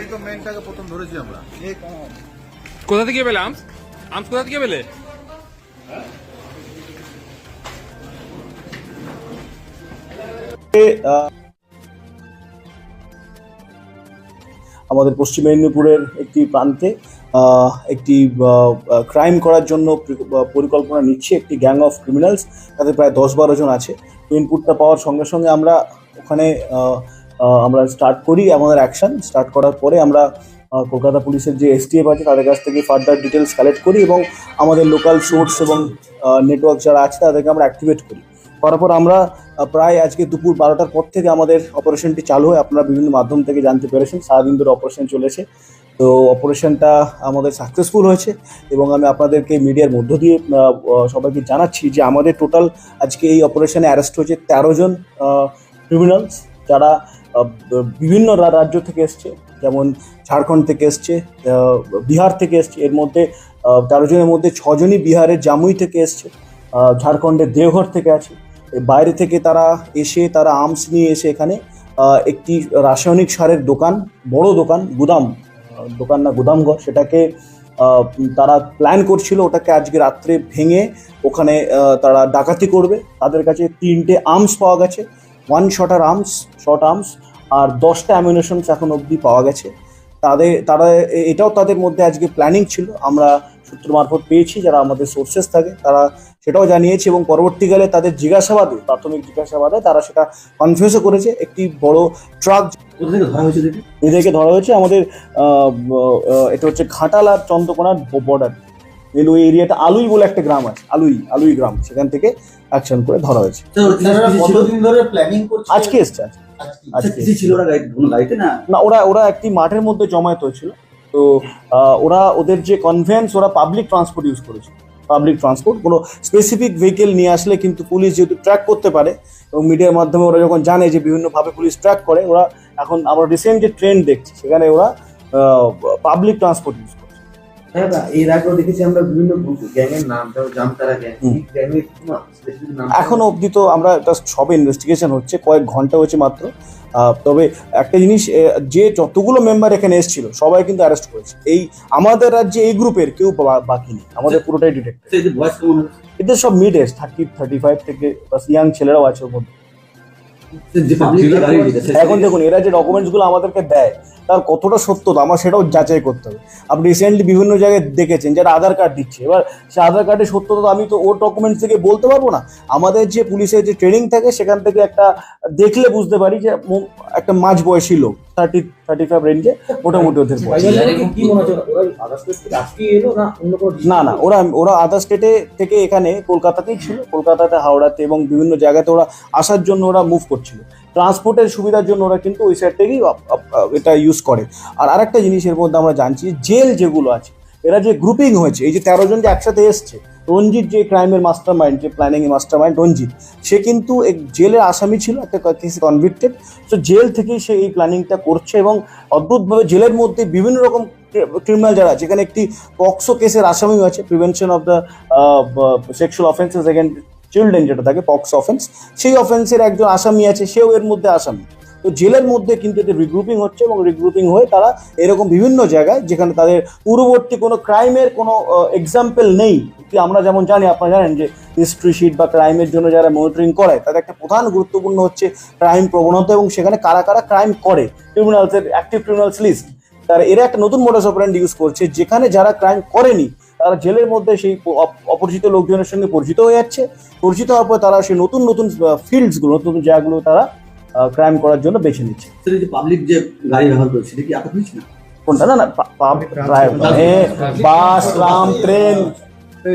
একদম মেনটাকে প্রথম ধরেছি আমরা। কোথা থেকে পেলে আমস আমস কোথা থেকে পেলে? আমাদের পশ্চিম মেদিনীপুরের একটি প্রান্তে একটি ক্রাইম করার জন্য পরিকল্পনা নিচ্ছে একটি গ্যাং অফ ক্রিমিনালস তাদের প্রায় দশ বারো জন আছে। ইনপুটটা পাওয়ার সঙ্গে সঙ্গে আমরা ওখানে আমরা স্টার্ট করি আমাদের অ্যাকশন স্টার্ট করার পরে আমরা কলকাতা পুলিশের যে এসটিএফ আছে, তাদের কাছ থেকে ফার্দার ডিটেলস কালেক্ট করি এবং আমাদের লোকাল সোর্স এবং নেটওয়ার্ক যারা আছে, তাদেরকে আমরা অ্যাক্টিভেট করি। করার পর আমরা প্রায় আজকে দুপুর বারোটার পর থেকে আমাদের অপারেশনটি চালু হয়। আপনারা বিভিন্ন মাধ্যম থেকে জানতে পেরেছেন, সারাদিন ধরে অপারেশন চলেছে। তো অপারেশনটা আমাদের সাকসেসফুল হয়েছে এবং আমি আপনাদেরকে মিডিয়ার মধ্য দিয়ে সবাইকে জানাচ্ছি যে আমাদের টোটাল আজকে এই অপারেশনে অ্যারেস্ট হয়েছে তেরো জন ক্রিমিনালস যারা বিভিন্ন রাজ্য থেকে এসছে, যেমন ঝাড়খণ্ড থেকে এসছে বিহার থেকে এসছে, এর মধ্যে তেরো জনের মধ্যে ছজনই বিহারের জামুই থেকে এসছে ঝাড়খণ্ডের দেওঘর থেকে আছে বাইরে থেকে তারা এসে, তারা আর্মস নিয়ে এসে এখানে একটি রাসায়নিক সারের দোকান, বড় দোকান, গুদাম দোকান না, গুদামঘর, সেটাকে তারা প্ল্যান করছিল, ওটাকে আজকে রাত্রে ভেঙে ওখানে তারা ডাকাতি করবে। তাদের কাছে তিনটে আর্মস পাওয়া গেছে one shooter arms short arms আর দশটা অ্যামিনেশনস এখন অবধি পাওয়া গেছে। তাদের তারা এ- এটাও তাদের মধ্যে আজকে প্ল্যানিং ছিল। আমরা সূত্র মারফত পেয়েছি যারা আমাদের সোর্সেস থাকে তারা সেটাও জানিয়েছে এবং পরবর্তীকালে তাদের জিজ্ঞাসাবাদে প্রাথমিক জিজ্ঞাসাবাদে তারা সেটা কনফিউজও করেছে। একটি বড় ট্রাক এদেরকে ধরা হয়েছে আমাদের এটা হচ্ছে ঘাটাল আর চন্দ্রকোনার বর্ডার রেল ওই এরিয়াটা আলুই বলে একটা গ্রাম আছে আলুই আলুই গ্রাম। সেখান থেকে অ্যাকশন করে ধরা হয়েছে। আজকে এসছে আজকে। আজকে ছিল ওরা কোনো গাড়িতে না? না ওরা ওরা একটি মাঠের মধ্যে জমায়েত হয়েছিল। তো ওরা ওদের যে কনভেন্স ওরা পাবলিক ট্রান্সপোর্ট ইউজ করেছে পাবলিক ট্রান্সপোর্ট কোনো স্পেসিফিক ভেহিকেল নিয়ে আসলে কিন্তু পুলিশ যেহেতু ট্র্যাক করতে পারে এবং মিডিয়ার মাধ্যমে ওরা যখন জানে যে বিভিন্নভাবে পুলিশ ট্র্যাক করে ওরা এখন আমরা রিসেন্ট যে ট্রেন্ড দেখছি সেখানে ওরা পাবলিক ট্রান্সপোর্ট ইউজ করছে হ্যাঁ না, এর আগেও দেখেছি আমরা বিভিন্ন গ্যাংয়ের নাম যেমন জামতারা গ্যাং গ্যাংয়ের নাম এখনও অবধি তো আমরা জাস্ট সবে ইনভেস্টিগেশন হচ্ছে কয়েক ঘণ্টা হয়েছে মাত্র। তবে একটা জিনিস যে যতগুলো মেম্বার এখানে এসেছিল সবাই কিন্তু অ্যারেস্ট করেছে। এই আমাদের রাজ্যে এই গ্রুপের কেউ বাকি নেই। আমাদের পুরোটাই ডিটেক্ট? এদের সব mid age thirty thirty five থেকে ইয়াং ছেলেরাও আছে ওর মধ্যে। এখন দেখুন এরা যে ডকুমেন্টসগুলো আমাদেরকে দেয় তার কতটা সত্যতা আমার সেটাও যাচাই করতে হবে। আপনি রিসেন্টলি বিভিন্ন জায়গায় দেখেছেন যারা আধার কার্ড দিচ্ছে। এবার সে আধার কার্ডের সত্যতা তো আমি তো ওর ডকুমেন্টস থেকে বলতে পারব না। আমাদের যে পুলিশের যে ট্রেনিং থাকে সেখান থেকে একটা দেখলে বুঝতে পারি যে একটা মাঝ বয়সী লোক থার্টি থার্টি ফাইভ রেঞ্জে মোটামুটি ওদের না না ওরা ওরা আদার স্টেটে থেকে এখানে কলকাতাতেই ছিল কলকাতাতে হাওড়াতে এবং বিভিন্ন জায়গাতে ওরা আসার জন্য ওরা মুভ করছিল। ট্রান্সপোর্টের সুবিধার জন্য ওরা কিন্তু ওই সাইড থেকেই আপ- আপ- আপ- এটা ইউজ করে। আর আরেকটা জিনিসের মধ্যে আমরা জানছি জেল যেগুলো আছে এরা যে গ্রুপিং হয়েছে এই যে তেরো জন যে একসাথে এসছে রঞ্জিত যে ক্রাইমের মাস্টার মাইন্ড যে প্ল্যানিং এর মাস্টার মাইন্ড রঞ্জিত, সে কিন্তু এক জেলের আসামি ছিল, একটা কেসে কনভিক্টেড তো জেল থেকেই সে এই প্ল্যানিংটা করছে এবং অদ্ভুতভাবে জেলের মধ্যে বিভিন্ন রকম ক্রিমিনাল যারা আছে, এখানে একটি পক্সো কেসের আসামিও আছে prevention of the sexual offences again children যেটা থাকে পক্স অফেন্স সেই অফেন্সের একজন আসামি আছে, সেও এর মধ্যে আসামি। তো জেলের মধ্যে কিন্তু এদের রিগ্রুপিং হচ্ছে এবং রিগ্রুপিং হয়ে তারা এরকম বিভিন্ন জায়গায় যেখানে তাদের পূর্ববর্তী কোনো ক্রাইমের কোনো এক্সাম্পল নেই। কি আমরা যেমন জানি, আপনারা জানেন যে হিস্ট্রি শিট বা ক্রাইমের জন্য যারা মনিটরিং করে, তাদের একটা প্রধান গুরুত্বপূর্ণ হচ্ছে ক্রাইম প্রবণতা এবং সেখানে কারা কারা ক্রাইম করে। ক্রিমিনালসের অ্যাক্টিভ ক্রিমিনালস লিস্ট তারা, এরা একটা নতুন মোডাস অপারেন্ড ইউজ করছে, যেখানে যারা ক্রাইম করেনি, তারা জেলের মধ্যে সেই অপ- অপরিচিত লোকজনের সঙ্গে পরিচিত হয়ে যাচ্ছে। পরিচিত হওয়ার পর তারা সেই নতুন নতুন ফিল্ডসগুলো নতুন জায়গাগুলো তারা ক্রাইম করার জন্য বেছে নিচ্ছে। পাবলিক যে গাড়ি ব্যবহার করে সেটা কি আটক হয়েছে না? কোনটা? না না মানে বাস ট্রাম ট্রেন।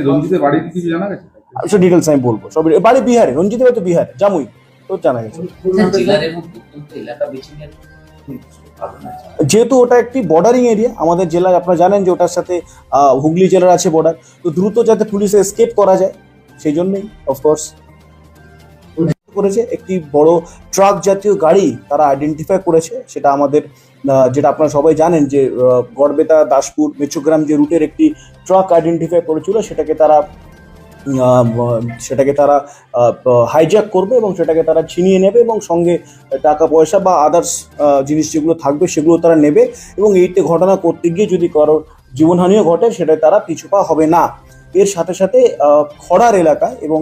রঞ্জিতের বাড়ি কিছু জানা গেছে? সব ডিটেলস আমি বলব সব বাড়ি বিহারে রঞ্জিত তো বিহারে জামুই তো জানা গেছে। জেলার। যেহেতু ওটা একটি বর্ডারিং এরিয়া আমাদের জেলায় আপনারা জানেন যে ওটার সাথে হুগলি জেলার আছে বর্ডার তো দ্রুত যাতে পুলিশে এসকেপ করা যায় সেই জন্যই অফকোর্স করেছে, একটি বড় ট্রাক জাতীয় গাড়ি তারা আইডেন্টিফাই করেছে। সেটা আমাদের যেটা আপনারা সবাই জানেন যে গড়বেতা, দাসপুর, মেচুগ্রাম যে রুটের একটি ট্রাক আইডেন্টিফাই করেছিল, সেটাকে তারা সেটাকে তারা হাইজ্যাক করবে এবং সেটাকে তারা ছিনিয়ে নেবে এবং সঙ্গে টাকা পয়সা বা আদার্স জিনিস যেগুলো থাকবে সেগুলো তারা নেবে এবং এইতে ঘটনা করতে গিয়ে যদি কারও জীবনহানিও ঘটে, সেটা তারা পিছুপা হবে না। এর সাথে সাথে খড়ার এলাকা এবং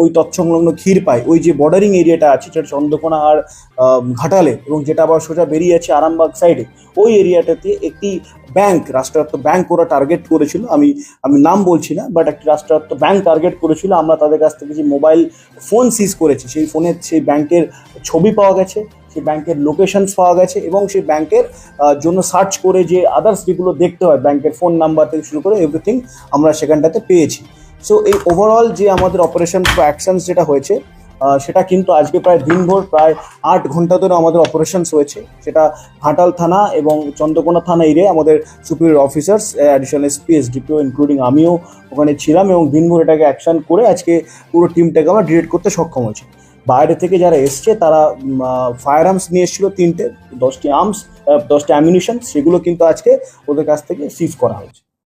ওই তৎসংলগ্ন ক্ষীরপাই ওই যে বর্ডারিং এরিয়াটা আছে, যেটা চন্দ্রকোনা আর ঘাটালে এবং যেটা আবার সোজা বেরিয়ে আছে আরামবাগ সাইডে ওই এরিয়াটাতে একটি ব্যাংক রাষ্ট্রায়ত্ত ব্যাংক ওরা টার্গেট করেছিল। আমি আমি নাম বলছি না বাট একটি রাষ্ট্রায়ত্ত ব্যাংক টার্গেট করেছিল। আমরা তাদের কাছ থেকে যে মোবাইল ফোন সিজ করেছি, সেই ফোনের সেই ব্যাংকের ছবি পাওয়া গেছে। সেই ব্যাংকের লোকেশনস পাওয়া গেছে এবং সেই ব্যাংকের জন্য সার্চ করে যে আদার্স যেগুলো দেখতে হয়, ব্যাংকের ফোন নাম্বার থেকে শুরু করে এভরিথিং আমরা সেখানটাতে পেয়েছি। সো এই ওভারঅল যে আমাদের অপারেশন অ্যাকশনস যেটা হয়েছে সেটা কিন্তু আজকে প্রায় দিনভর প্রায় আট ঘণ্টা ধরে আমাদের অপারেশনস হয়েছে। সেটা ঘাটাল থানা এবং চন্দ্রকোনা থানা এরিয়ায় আমাদের superior officers additional SP SDPO including আমিও ওখানে ছিলাম এবং দিনভর এটাকে অ্যাকশন করে আজকে পুরো টিমটাকে আমরা ডিরেক্ট করতে সক্ষম হয়েছি। বাইরে থেকে যারা এসছে, তারা ফায়ার আর্মস নিয়ে এসেছিল তিনটে, দশটি আর্মস দশটি অ্যামিউনিশন সেগুলো কিন্তু আজকে ওদের কাছ থেকে সিজ করা হয়েছে।